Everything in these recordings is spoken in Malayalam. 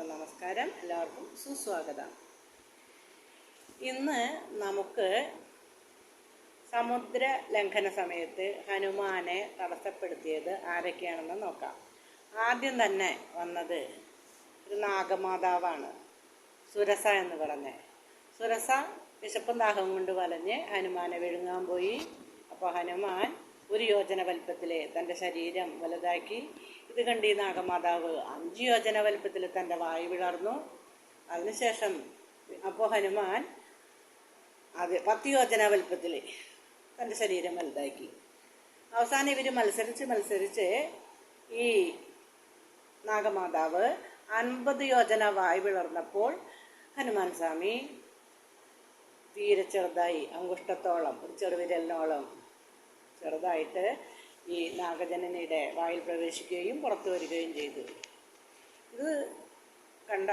എല്ലാവർക്കും നമസ്കാരം. എല്ലാവർക്കും സുസ്വാഗതം. ഇന്ന് നമുക്ക് സമുദ്ര ലംഘന സമയത്ത് ഹനുമാനെ തടസ്സപ്പെടുത്തിയത് ആരൊക്കെയാണെന്ന് നോക്കാം. ആദ്യം തന്നെ വന്നത് ഒരു നാഗമാതാവാണ്. സുരസ എന്ന് പറഞ്ഞ്. സുരസ വിശപ്പും ദാഹം കൊണ്ട് വലഞ്ഞ് ഹനുമാനെ വിഴുങ്ങാൻ പോയി. അപ്പോൾ ഹനുമാൻ ഒരു യോജന വലിപ്പത്തിലെ തന്റെ ശരീരം വലുതാക്കി ഇത് കണ്ട നാഗമാതാവ് അഞ്ച് യോജന വലിപ്പത്തിൽ തന്റെ വായു വിളർന്നു. അതിനുശേഷം അപ്പോൾ ഹനുമാൻ അത് പത്ത് യോജന വലിപ്പത്തിൽ തന്റെ ശരീരം വലുതാക്കി. അവസാനം ഇവർ മത്സരിച്ച് മത്സരിച്ച് ഈ നാഗമാതാവ് അൻപത് യോജന വായു വിളർന്നപ്പോൾ ഹനുമാൻ സ്വാമി തീരെ ചെറുതായി അങ്കുഷ്ടത്തോളം ഒരു ചെറുവിരലിനോളം ചെറുതായിട്ട് ഈ നാഗജനനയുടെ വായിൽ പ്രവേശിക്കുകയും പുറത്തു വരികയും ചെയ്തു. ഇത് കണ്ട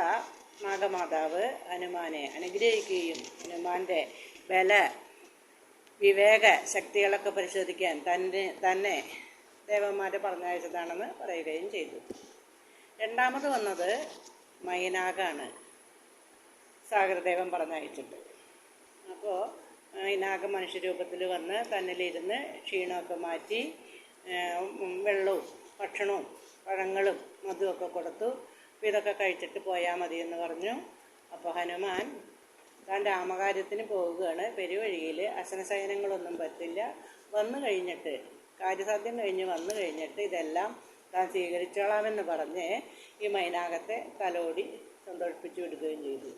നാഗമാതാവ് ഹനുമാനെ അനുഗ്രഹിക്കുകയും ഹനുമാന്റെ ബല വിവേക ശക്തികളൊക്കെ പരിശോധിക്കാൻ തന്നെ തന്നെ ദേവന്മാരെ പറഞ്ഞയച്ചതാണെന്ന് പറയുകയും ചെയ്തു. രണ്ടാമത് വന്നത് മൈനാകാണ്. സാഗരദേവൻ പറഞ്ഞയച്ചിട്ട് അപ്പോൾ മൈനാക മനുഷ്യരൂപത്തിൽ വന്ന് തന്നിലിരുന്ന് ക്ഷീണമൊക്കെ മാറ്റി വെള്ളവും ഭക്ഷണവും പഴങ്ങളും മധുവൊക്കെ കൊടുത്തു. അപ്പോൾ ഇതൊക്കെ കഴിച്ചിട്ട് പോയാൽ മതി എന്ന് പറഞ്ഞു. അപ്പോൾ ഹനുമാൻ താൻ രാമകാര്യത്തിന് പോവുകയാണ്. പെരുവഴിയിൽ അസനശയനങ്ങളൊന്നും പറ്റില്ല. വന്നു കഴിഞ്ഞിട്ട് കാര്യസാധ്യം കഴിഞ്ഞ് വന്നു കഴിഞ്ഞിട്ട് ഇതെല്ലാം താൻ സ്വീകരിച്ചോളാമെന്ന് പറഞ്ഞ് ഈ മൈനാകത്തെ തലോടി സന്തോഷിപ്പിച്ചു വിടുകയും ചെയ്തു.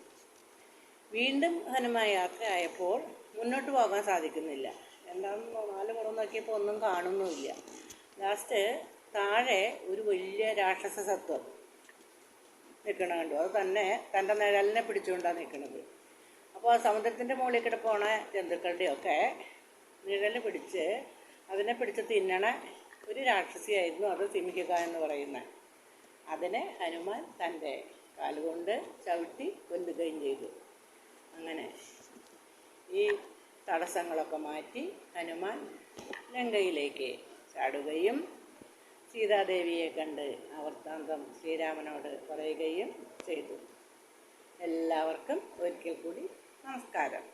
വീണ്ടും ഹനുമാൻ യാത്രയായപ്പോൾ മുന്നോട്ട് പോകാൻ സാധിക്കുന്നില്ല. എന്താണെന്ന് നാല് മുറം നോക്കിയപ്പോൾ ഒന്നും കാണുന്നുമില്ല. ലാസ്റ്റ് താഴെ ഒരു വലിയ രാക്ഷസ സത്വം നിൽക്കണ കണ്ടു. അത് തന്നെ തന്റെ നിഴലിനെ പിടിച്ചുകൊണ്ടാണ് നിൽക്കുന്നത് അപ്പോൾ ആ സമുദ്രത്തിന്റെ മുകളിൽ കൂടെ പോണ ജന്തുക്കളുടെയൊക്കെ നിഴൽ പിടിച്ച് അതിനെ പിടിച്ച് തിന്നണ ഒരു രാക്ഷസിയായിരുന്നു അത് സിംഹിക എന്ന് പറയുന്ന അതിനെ ഹനുമാൻ തന്റെ കാലുകൊണ്ട് ചവിട്ടി കൊല്ലുകയും ചെയ്തു. അങ്ങനെ. ഈ തടസ്സങ്ങളൊക്കെ മാറ്റി ഹനുമാൻ ലങ്കയിലേക്ക് ചാടുകയും സീതാദേവിയെ കണ്ട് അവർത്താന്തം ശ്രീരാമനോട് പറയുകയും ചെയ്തു. എല്ലാവർക്കും ഒരിക്കൽ കൂടി നമസ്കാരം.